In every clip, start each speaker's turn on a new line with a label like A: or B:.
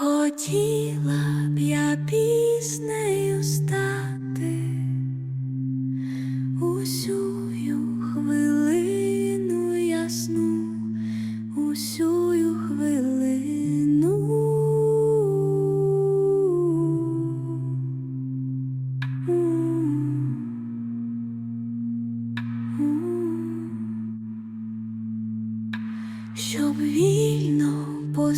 A: Хотіла б я піснею стати усю хвилину ясну, усю хвилину. Щоб вільно по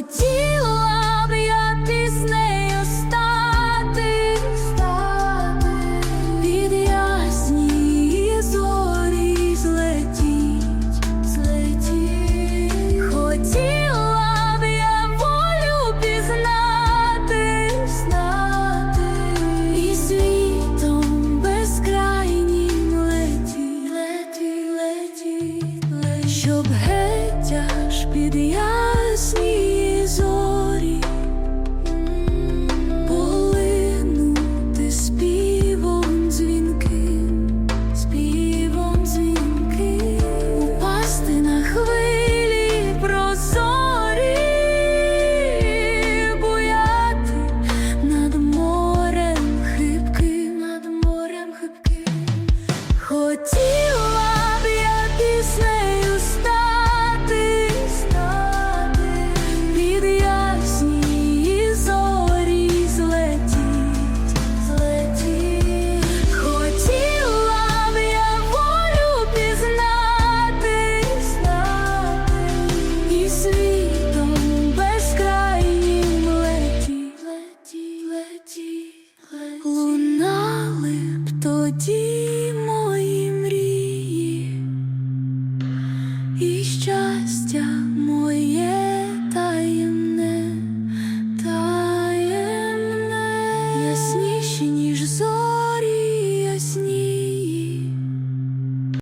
A: Хотіла б я піснею стати, стати. Під ясні зорі злетіть, злетіть. Хотіла б я волю пізнати, знати. І світом безкрайнім летіть, летіть, летіть, щоб геть аж під ясні і щастя